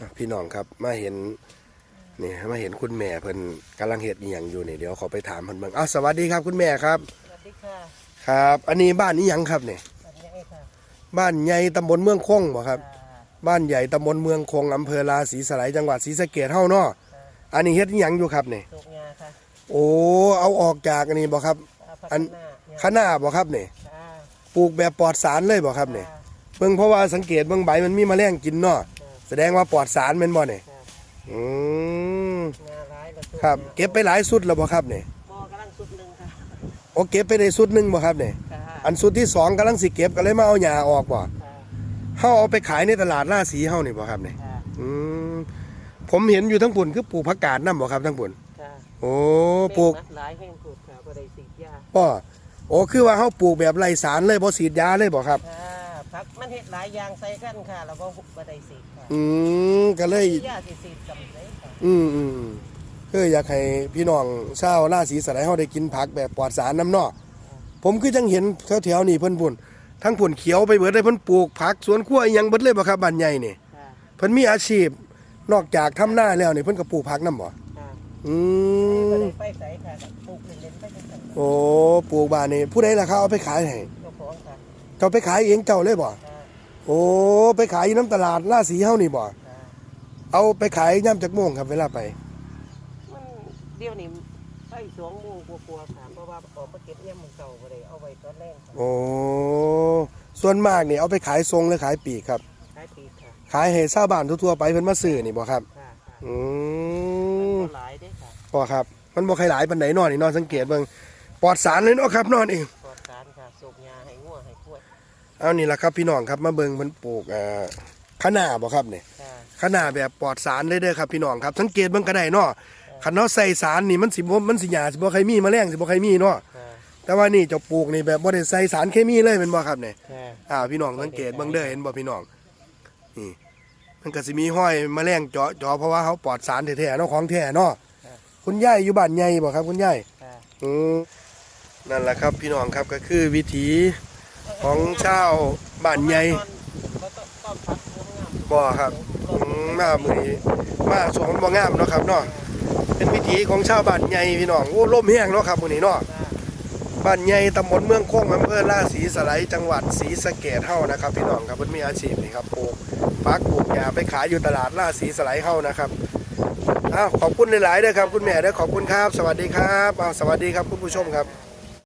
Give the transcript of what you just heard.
อะพี่น้องครับมาเห็นนี่มาเห็นคุณแม่เพิ่นกำลังเฮ็ดอีหยังอยู่นี่เดี๋ยวขอไปถามเพิ่นเบิ่งอ้าวสวัสดีครับคุณแม่ครับ สวัสดีค่ะครับ อันนี้บ้านนี้ยังครับเนี่ยสวัสดีค่ะบ้านใหญ่ตำบลเมืองคงบ่ครับอ่าบ้านใหญ่ตำบลเมืองคงอำเภอราศีสไลยจังหวัดศรีสะเกษเฮาเนาะอันนี้เฮ็ดอีหยังอยู่ครับเนี่ยสุกงาค่ะโอ้เอาออกจากอันนี้บ่ครับาพัฒอันนาเนี่ยคะน้าบ่ครับเนี่ยอ่าปลูกแบบปลอดสารเลยบ่ครับเนี่ยเบิ่งเพราะว่าสังเกตเบิ่งใบมันมีแมลงกินเนาะ แสดงว่าปลอดสารแม่นบ่เนี่ยค่ะอืมงาร้ายแล้วสุกครับงาเก็บไปหลายสุดแล้วบ่ครับเนี่ยหม้อกำลังสุดหนึ่งค่ะโอเก็บไปได้สุดหนึงบ่ครับเนี่ยค่ะอันสุดที่สองกำลังสิเก็บก็เลยมาเอาหญ้าออกบ่ค่ะเฮาเอาไปขายในตลาดราศีเฮานี่บ่ครับเนี่ยค่ะอืมผมเห็นอยู่ทั้งปุ่นคือปลูกผักกาดนำบ่ครับทั้งปุ่นค่ะโอ้ปลูกแม่งนะหลายแห่งปลูกค่ะบ่ได้สีดยาบ่โอ้คือว่าเฮาปลูกแบบไร้สารเลยบ่ฉีดยาเลยบ่ครับค่ะ ผักมันเฮ็ดหลายอย่างใส่กันค่ะแล้วบ่บ่ได้สีดค่ะอืมก็เลย ยาสิสีดกับเลยค่ะอืมอืมอืมคืออยากให้พี่น้องชาวราศีสไลยเฮาได้กินผักแบบปลอดสารน้ำเนาะผมคือจังเห็นแถวๆนี่เพิ่นพุ่นทั้งพุ่นเขียวไปเบิดเลยเพิ่นปลูกผักสวนครัวอีหยังเบิดเลยบ่ครับบ้านใหญ่นี่ค่ะเพิ่นมีอาชีพ นอกจากทำนาแล้วนี่เพิ่นก็ปลูกผักนํบ่ค่ะอืบ่มได้ไปใส่ค่ะปลูกเล่นๆไปจังซั่นโอ้ปลูกบ้านนี่ผู้ใดล่ะครับเอาไปขายให้ เจ้าของค่ะเจ้าไปขายเองเจ้าเลยบ่ค่ะโอ้ไปขายอยู่น้ำตลาดราศีเฮานี่บ่ค่ะเอาไปขายย่ำจักโมงครับเวลาไป มันเดี๋ยวนี้ไปสองโมงกลัวาๆค่ะเพราะว่าออกมาเก็บเนี่ยามมันเก่าบ่ได้เอาไว้ตอนแรกค่ะโอ้ส่วนมากนี่เอาไปขายทรงหรือขายปีกครับ ขายปีกค่ะขายให้ชาวบ้านทั่วๆไปเพิ่นมาซื้อนี่บ่ครับค่ะค่ะอืมมันก็หลายเด้ค่ะ บ่ครับ มันบ่ใครหลายปานใดเนาะนี่เนาะสังเกตเบิ่งปลอดสารเลยเนาะครับเนาะนี่ เอานี่ล่ะครับพี่น้องครับมาเบิ่งเพิ่นปลูกเอ่อคะน้าบ่ครับนี่ค่ะคะน้าแบบปลอดสารเลยเด้อครับพี่น้องครับสังเกตเบิ่งก็ได้เนาะคันเฮาใส่สารนี่มันสิบ่มันสิหยาสิบ่ใครมีแมลงสิบ่ใครมีเนาะค่ะแต่ว่านี่เจ้าปลูกนี่แบบบ่ได้ใส่สารเคมีเลยแม่นบ่ครับนี่ค่ะอ่าพี่น้องสังเกตเบิ่งเด้อเห็นบ่พี่น้องนี่มันก็สิมีห้อยแมลงเจาะเจาะเพราะว่าเขาปลอดสารแท้ๆเนาะของแท้เนาะคุณยายอยู่บ้านใหญ่บ่ครับ คุณยายค่ะอืมนั่นแหละครับพี่น้องครับก็คือวิถี ของชาวบ้านใหญ่องต้อนพักงามบ่ครับอืมมามือนี้มาสวนบ่งามเนาะครับเนาะเป็นวิถีของชาวบ้านใหญ่พี่น้องโอ้ลมแห้งเนาะครับมื้อนี้เนาะบ้านใหญ่ตำบลเมืองโค้งอำเภอราศีสไลจังหวัดศรีสะเกษเฮานะครับพี่น้องครับเพิ่นมีอาชีพนี่ครับปลูกฟักปลูกหญ้าไปขายอยู่ตลาดราศีสไลเฮานะครับอ้าวขอบคุณหลายๆเด้อครับคุณแม่เด้อขอบคุณครับ สวัสดีครับอ้าวสวัสดีครับคุณผู้ชมครับ